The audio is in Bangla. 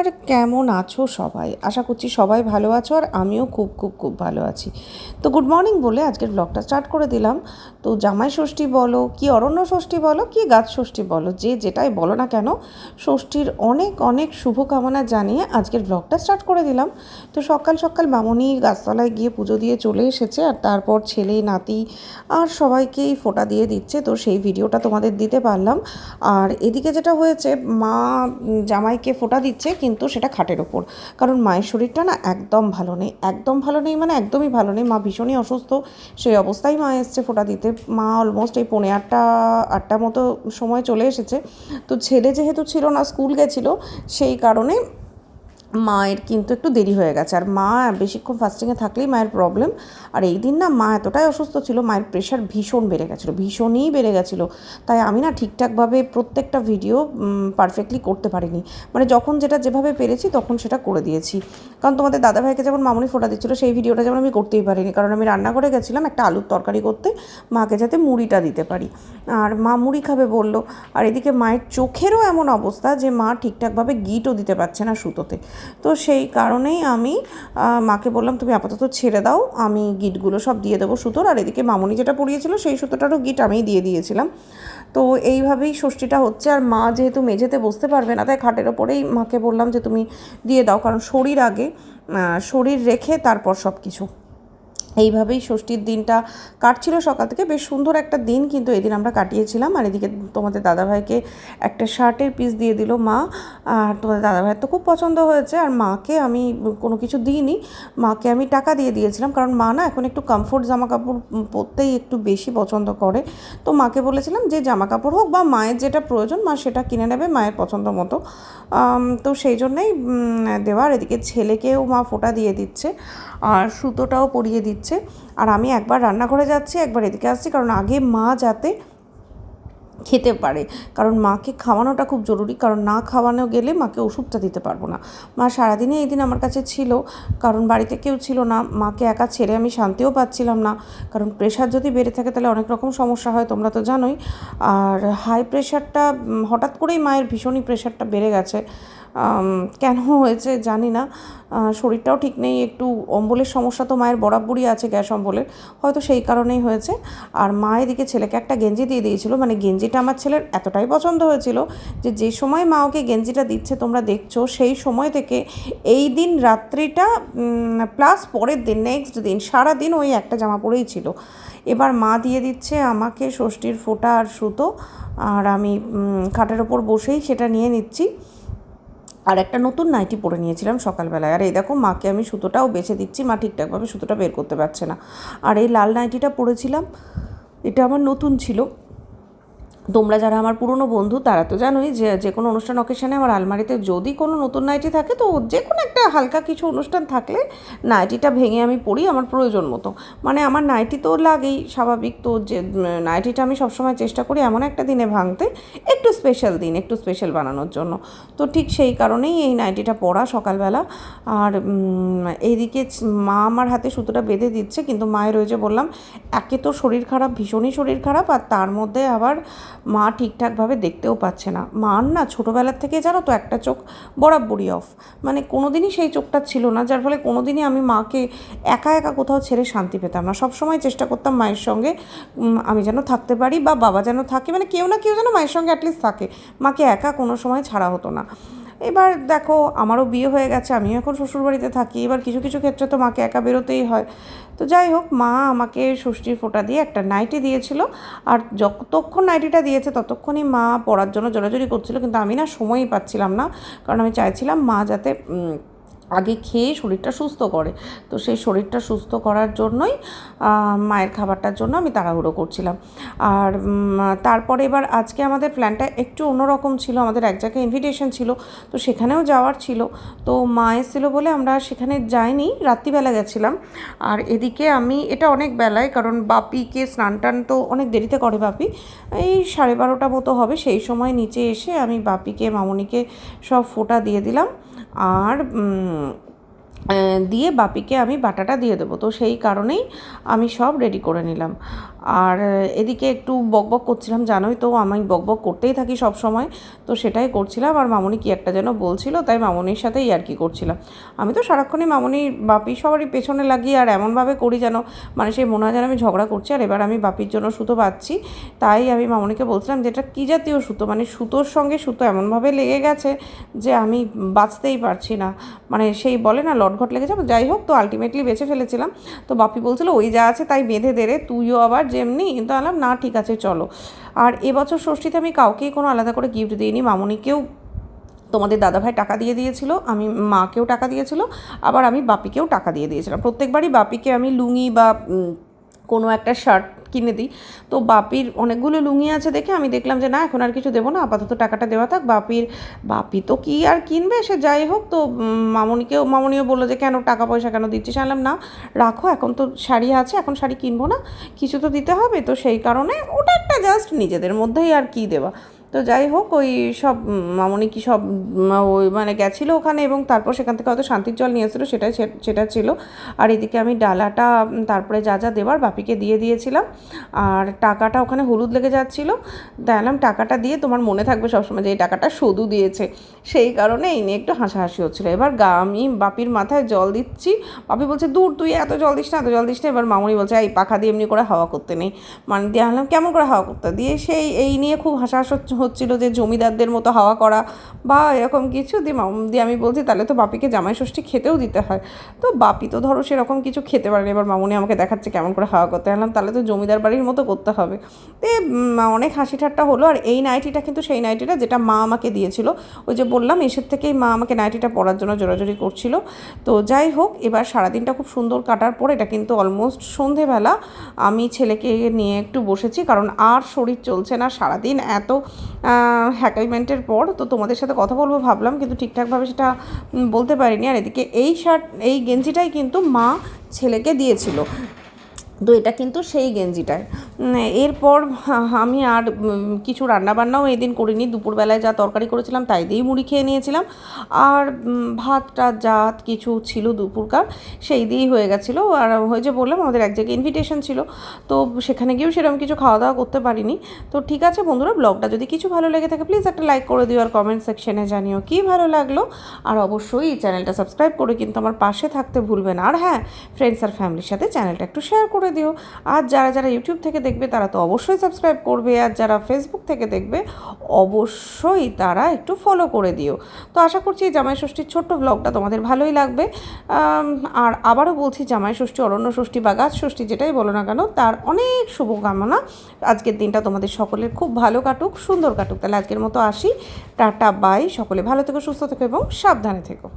নমস্কার কেমন আছো সবাই? আশা করছি সবাই ভালো আছো আর আমিও খুব খুব খুব ভালো আছি। তো গুড মর্নিং বলে আজকের ব্লগটা স্টার্ট করে দিলাম। তো জামাই ষষ্ঠী বলো, কি অরণ্য ষষ্ঠী বলো, কি গাছ ষষ্ঠী বলো, যে যেটাই বলো না কেন, ষষ্ঠীর অনেক অনেক শুভকামনা জানিয়ে আজকের ব্লগটা স্টার্ট করে দিলাম। তো সকাল সকাল মামনি গাছতলায় গিয়ে পুজো দিয়ে চলে এসেছে আর তারপর ছেলে, নাতি আর সবাইকেই ফোটা দিয়ে দিচ্ছে। তো সেই ভিডিওটা তোমাদের দিতে পারলাম। আর এদিকে যেটা হয়েছে, মা জামাইকে ফোঁটা দিচ্ছে কিন্তু সেটা খাটের ওপর। কারণ মায়ের শরীরটা না একদম ভালো নেই, একদম ভালো নেই মানে একদমই ভালো নেই। মা ভীষণই অসুস্থ, সেই অবস্থায় মা এসছে ফোটা দিতে। মা অলমোস্ট এই পৌনে আটটা আটটা মতো সময় চলে এসেছে। তো ছেলে যেহেতু ছিল না, স্কুল গেছিল, সেই কারণে মায়ের কিন্তু একটু দেরি হয়ে গেছে। আর মা বেশিক্ষণ ফাস্টিংয়ে থাকলেই মায়ের প্রবলেম আর এই দিন না মা এতটাই অসুস্থ ছিল, মায়ের প্রেশার ভীষণ বেড়ে গেছিল, ভীষণই বেড়ে গেছিল। তাই আমি না ঠিকঠাকভাবে প্রত্যেকটা ভিডিও পারফেক্টলি করতে পারিনি। মানে যখন যেটা যেভাবে পেরেছি তখন সেটা করে দিয়েছি। কারণ তোমাদের দাদাভাইকে যেমন মামনি ফোটা দিচ্ছিল, সেই ভিডিওটা যেমন আমি করতেই পারিনি। কারণ আমি রান্না করে গেছিলাম একটা আলুর তরকারি করতে, মাকে যাতে মুড়িটা দিতে পারি। আর মা মুড়ি খাবে বলল, আর এদিকে মায়ের চোখেরও এমন অবস্থা যে মা ঠিকঠাকভাবে গিটও দিতে পারছে না সুতোতে। তো সেই কারণেই আমি মাকে বললাম, তুমি আপাতত ছেড়ে দাও, আমি গিটগুলো সব দিয়ে দেবো সুতোর। আর এদিকে মামুনি যেটা পরিয়েছিল, সেই সুতোটারও গিট আমি দিয়ে দিয়েছিলাম। তো এইভাবেই ষষ্ঠীটা হচ্ছে। আর মা যেহেতু মেঝেতে বসতে পারবে না, তাই খাটের ওপরেই মাকে বললাম যে, তুমি দিয়ে দাও। কারণ শরীর আগে শরীর রেখে তারপর সব কিছু এইভাবেই ষষ্ঠীর দিনটা কাটছিল সকাল থেকে। বেশ সুন্দর একটা দিন কিন্তু এদিন আমরা কাটিয়েছিলাম। আর এদিকে তোমাদের দাদাভাইকে একটা শার্টের পিস দিয়ে দিল মা। আর তোমাদের দাদাভাইয়ের তো খুব পছন্দ হয়েছে। আর মাকে আমি কোনো কিছু দিইনি। মাকে আমি টাকা দিয়ে দিয়েছিলাম। কারণ মা না এখন একটু কমফোর্ট জামা কাপড় পরতেই একটু বেশি পছন্দ করে। তো মাকে বলেছিলাম যে জামা কাপড় হোক বা মায়ের যেটা প্রয়োজন, মা সেটা কিনে নেবে মায়ের পছন্দ মতো। তো সেই জন্যেই দেওয়ার এদিকে ছেলেকেও মা ফোঁটা দিয়ে দিচ্ছে। আর সুতোটাও পরিয়ে দিচ্ছে। আর আমি একবার রান্নাঘরে যাচ্ছি, একবার এদিকে আসছি, কারণ আগে মা যাতে খেতে পারে। কারণ মাকে খাওয়ানোটা খুব জরুরি, কারণ না খাওয়ানো গেলে মাকে ওষুধটা দিতে পারব না। মা সারাদিনই এই দিন আমার কাছে ছিল, কারণ বাড়িতে কেউ ছিল না। মাকে একা ছেড়ে আমি শান্তিও পাচ্ছিলাম না। কারণ প্রেশার যদি বেড়ে থাকে তাহলে অনেক রকম সমস্যা হয়, তোমরা তো জানোই। আর হাই প্রেশারটা হঠাৎ করেই মায়ের ভীষণই প্রেশারটা বেড়ে গেছে। কেন হয়েছে জানি না। শরীরটাও ঠিক নেই, একটু অম্বলের সমস্যা তো, মায়ের বরাবরই আছে গ্যাস অম্বলের, হয়তো সেই কারণেই হয়েছে। আর মা এদিকে ছেলেকে একটা গেঞ্জি দিয়ে দিয়েছিল মানে গেঞ্জিটা আমার ছেলের এতটাই পছন্দ হয়েছিল যে যে সময় মা ওকে গেঞ্জিটা দিচ্ছে তোমরা দেখছ, সেই সময় থেকে এই দিন রাত্রিটা প্লাস পরের দিন নেক্সট দিন সারা দিন ওই একটা জামা পরেই ছিল। এবার মা দিয়ে দিচ্ছে আমাকে ষষ্ঠীর ফোঁটা আর সুতো, আর আমি খাটের ওপর বসেই সেটা নিয়ে নিচ্ছি। আর একটা নতুন নাইটি পরে নিয়েছিলাম সকালবেলায়। আর এই দেখো, মাকে আমি সুতোটাও বেছে দিচ্ছি, মা ঠিকঠাকভাবে সুতোটা বের করতে পারছে না। আর এই লাল নাইটিটা পরেছিলাম, এটা আমার নতুন ছিল। তোমরা যারা আমার পুরনো বন্ধু, তারা তো জানোই যে যে কোনো অনুষ্ঠান অকেশনে আমার আলমারিতে যদি কোনো নতুন নাইটি থাকে, তো যে কোনো একটা হালকা কিছু অনুষ্ঠান থাকলে নাইটিটা ভেঙে আমি পরি আমার প্রয়োজন মতো। মানে আমার নাইটি তো লাগেই, স্বাভাবিক তো যে নাইটিটা আমি সবসময় চেষ্টা করি এমন একটা দিনে ভাঙতে, একটু স্পেশাল দিন, একটু স্পেশাল বানানোর জন্য। তো ঠিক সেই কারণেই এই নাইটিটা পরা সকালবেলা। আর এইদিকে মা আমার হাতে সুতোটা বেঁধে দিচ্ছে, কিন্তু মায়ের রয়েছে বললাম, একে তো শরীর খারাপ, ভীষণই শরীর খারাপ, আর তার মধ্যে আবার মা ঠিকঠাকভাবে দেখতেও পাচ্ছে না। মার না ছোটোবেলার থেকে জানো তো একটা চোখ বরাবরই অফ মানে কোনোদিনই সেই চোখটা ছিল না, যার ফলে কোনোদিনই আমি মাকে একা একা কোথাও ছেড়ে শান্তি পেতাম না। সবসময় চেষ্টা করতাম মায়ের সঙ্গে আমি যেন থাকতে পারি বা বাবা যেন থাকে মানে কেউ না কেউ যেন মায়ের সঙ্গে অ্যাটলিস্ট থাকে। মাকে একা কোনো সময় ছাড়া হতো না। এবার দেখো, আমারও বিয়ে হয়ে গেছে, আমিও এখন শ্বশুরবাড়িতে থাকি, এবার কিছু কিছু ক্ষেত্রে তো মাকে একা বেরোতেই হয়। তো যাই হোক, মা আমাকে ষষ্ঠীর ফোঁটা দিয়ে একটা নাইটি দিয়েছিল, আর যতক্ষণ নাইটিটা দিয়েছে ততক্ষণই মা পড়ার জন্য জোরাজোরি করছিল, কিন্তু আমি না সময়ই পাচ্ছিলাম না, কারণ আমি চাইছিলাম মা যাতে আগে খেয়ে শরীরটা সুস্থ করে। তো সেই শরীরটা সুস্থ করার জন্যই মায়ের খাবারটার জন্য আমি তাড়াহুড়ো করছিলাম। আর তারপরে এবার আজকে আমাদের প্ল্যানটা একটু অন্যরকম ছিল। আমাদের এক জায়গায় ইনভিটেশন ছিল, তো সেখানেও যাওয়ার ছিল। তো মা এসেছিল বলে আমরা সেখানে যাইনি, রাত্রিবেলা গেছিলাম। আর এদিকে আমি, এটা অনেক বেলায়, কারণ বাপিকে স্নান টান তো অনেক দেরিতে করে বাপি। এই সাড়ে বারোটা মতো হবে, সেই সময় নিচে এসে আমি বাপিকে, মামনিকে সব ফোঁটা দিয়ে দিলাম। আর দিয়ে বাপিকে আমি বাটাটা দিয়ে দেবো। তো সেই কারণেই আমি সব রেডি করে নিলাম। আর এদিকে একটু বকবক করছিলাম, জানোই তো আমি বকবক করতেই থাকি সব সময়। তো সেটাই করছিলাম আর মামনি কি একটা যেন বলছিল, তাই মামনির সাথেই আর কি করছিলাম। আমি তো সারাক্ষণই মামনি, বাপি সবারই পেছনে লাগিয়ে আর এমনভাবে করি যেন মানে সেই মনে হয় যেন আমি ঝগড়া করছি। আর এবার আমি বাপির জন্য সুতো পাচ্ছি তাই আমি মামনিকে বলছিলাম যে, এটা কী জাতীয় সুতো? মানে সুতোর সঙ্গে সুতো এমনভাবে লেগে গেছে যে আমি বাঁচতেই পারছি না। মানে সেই বলে না লটঘট লেগে যাব যাই হোক, তো আলটিমেটলি বেঁচে ফেলেছিলাম। তো বাপি বলছিল, ওই যা আছে তাই বেঁধে দে রে, তুইও আবার যেমনি কিন্তু আলাম না, ঠিক আছে, চলো। আর এবছর ষষ্ঠীতে আমি কাউকেই কোনো আলাদা করে গিফট দিইনি, মামনিকেও তোমাদের দাদাভাই টাকা দিয়ে দিয়েছিল, আমি মাকেও টাকা দিয়েছিল, আবার আমি বাপিকেও টাকা দিয়ে দিয়েছিলাম। প্রত্যেকবারই বাপিকে আমি লুঙ্গি বা কোনো একটা শার্ট কিনে দিই। তো বাপির অনেকগুলো লুঙ্গি আছে দেখে আমি দেখলাম যে না, এখন আর কিছু দেবো না, আপাতত টাকাটা দেওয়া থাক। বাপির, বাপি তো কি আর কিনবে? সে যাই হোক, তো মামনিকেও, মামনিও বলল যে কেন টাকা পয়সা কেন দিচ্ছিস? আনলাম না, রাখো, এখন তো শাড়ি আছে, এখন শাড়ি কিনবো না। কিছু তো দিতে হবে, তো সেই কারণে ওটা একটা জাস্ট নিজেদের মধ্যেই আর কি দেওয়া। তো যাই হোক, ওই সব, মামনি কি সব ওই মানে গেছিল ওখানে এবং তারপর সেখান থেকে হয়তো শান্তির জল নিয়ে এসেছিল সেটাই সেটা ছিল। আর এদিকে আমি ডালাটা তারপরে যা যা দেবার বাপিকে দিয়ে দিয়েছিলাম। আর টাকাটা ওখানে হলুদ লেগে যাচ্ছিল। দেখলাম টাকাটা দিয়ে তোমার মনে থাকবে সবসময় যে এই টাকাটা সদু দিয়েছে। সেই কারণে এই নিয়ে একটু হাসাহাসি হচ্ছিল। এবার গা, আমি বাপির মাথায় জল দিচ্ছি। বাপি বলছে, দূর, তুই এত জল দিস না, এত জল দিস না। এবার মামনি বলছে, এই পাখা দিয়ে এমনি করে হাওয়া করতে নেই। মানে দিয়ে আনলাম কেমন করে হাওয়া করতে? দিয়ে সেই, এই নিয়ে খুব হাসাহাস হচ্ছিল যে জমিদারদের মতো হাওয়া করা বা এরকম কিছু দিয়ে দিয়ে আমি বলছি, তাহলে তো বাপিকে জামাই ষষ্ঠী খেতেও দিতে হয়। তো বাপি তো ধরো সেরকম কিছু খেতে পারেনি। এবার মামুনি আমাকে দেখাচ্ছে কেমন করে হাওয়া করতে। আনলাম, তাহলে তো জমিদার বাড়ির মতো করতে হবে। তো অনেক হাসি ঠাট্টা হলো। আর এই নাইটিটা কিন্তু সেই নাইটিটা যেটা মা আমাকে দিয়েছিল। ওই যে বললাম, এসের থেকেই মা আমাকে নাইটিটা পরার জন্য জোরাজোরি করছিল। তো যাই হোক, এবার সারাদিনটা খুব সুন্দর কাটার পর এটা কিন্তু অলমোস্ট সন্ধেবেলা আমি ছেলেকে নিয়ে একটু বসেছি। কারণ আর শরীর চলছে না। সারাদিন এত হ্যাকাইমেন্টের পর তো তোমাদের সাথে কথা বলব ভাবলাম, কিন্তু ঠিকঠাকভাবে সেটা বলতে পারিনি। আর এদিকে এই শার্ট, এই গেঞ্জিটাই কিন্তু মা ছেলেকে দিয়েছিল। তো এটা কিন্তু সেই গেঞ্জিটায় এরপর আমি আর কিছু রান্নাবান্নাও এদিন করিনি। দুপুরবেলায় যা তরকারি করেছিলাম তাই দিয়েই মুড়ি খেয়ে নিয়েছিলাম। আর ভাতটা যা কিছু ছিল দুপুরকার, সেই দিয়েই হয়ে গেছিল। আর হয়ে যে বললাম, আমাদের এক জায়গায় ইনভিটেশন ছিল। তো সেখানে গিয়েও সেরকম কিছু খাওয়া দাওয়া করতে পারিনি। তো ঠিক আছে বন্ধুরা ব্লগটা যদি কিছু ভালো লেগে থাকে প্লিজ একটা লাইক করে দিও আর কমেন্ট সেকশনে জানিও কি ভালো লাগল। আর অবশ্যই এই চ্যানেলটা সাবস্ক্রাইব করে কিন্তু আমার পাশে থাকতে ভুলবে না। আর হ্যাঁ ফ্রেন্ডস আর ফ্যামিলির সাথে চ্যানেলটা একটু শেয়ার করে দিও। আর যারা যারা ইউটিউব থেকে দেখবে, তারা তো অবশ্যই সাবস্ক্রাইব করবে। আর যারা ফেসবুক থেকে দেখবে, অবশ্যই তারা একটু ফলো করে দিও। তো আশা করছি জামাই ষষ্ঠীর ছোট্ট ব্লগটা তোমাদের ভালোই লাগবে। আর আবারও বলছি, জামাই ষষ্ঠী, অরণ্য ষষ্ঠী বা গাছ ষষ্ঠী যেটাই বলো না কেন, তার অনেক শুভকামনা। আজকের দিনটা তোমাদের সকলের খুব ভালো কাটুক, সুন্দর কাটুক। তাহলে আজকের মতো আসি। টাটা বাই সকলে ভালো থেকো, সুস্থ থেকো এবং সাবধানে থেকো।